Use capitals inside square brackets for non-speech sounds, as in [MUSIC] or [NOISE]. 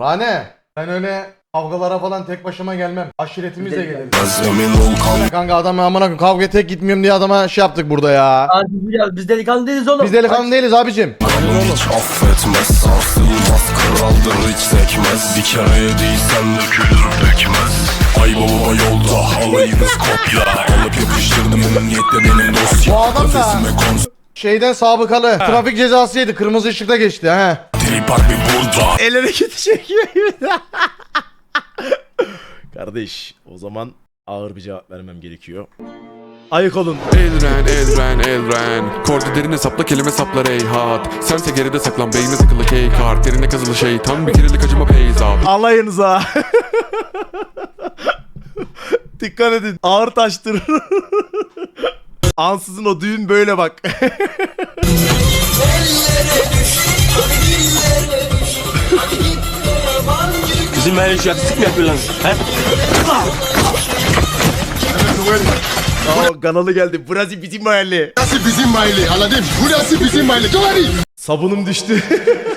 Rane ben öyle kavgalara falan tek başıma gelmem. Aşiretimizle kal Kanka adam amına koyayım kavga tek gitmiyorum diye adama şey yaptık burada ya. Abi biz, biz delikanlı değiliz oğlum. Biz delikanlı değiliz abicim. hiç affetmez Sarsılmaz kraldır hiç sekmez Bir kere yediysen dökülür pekmez Ay baba yolda alayımız kopya Alıp yapıştırdım emniyette benim dosya Bu adam da- Kafesime kons Şeyden sabıkalı. Trafik cezası yedi. Kırmızı ışıkta geçti he. Trip harbi burada El hareketi çekiyor. [LAUGHS] Kardeş o zaman ağır bir cevap vermem gerekiyor. Ayık olun. Elren, elren, elren Kordu derine sapla kelime saplar ey hat Sense geride saklan beynine takılı key kart Derine kazılı şeytan bir kerelik acıma peyzab Alayınıza. [LAUGHS] Dikkat edin. Ağır taştır. [LAUGHS] Ansızın o düğün böyle bak. Bizim böyle şu yatık mı yapıyorlar? He? Aa, kanalı geldi. Burası bizim mahalle. Burası bizim mahalle anladın? Burası bizim mahalle. Doğru. Sabunum düştü. [LAUGHS]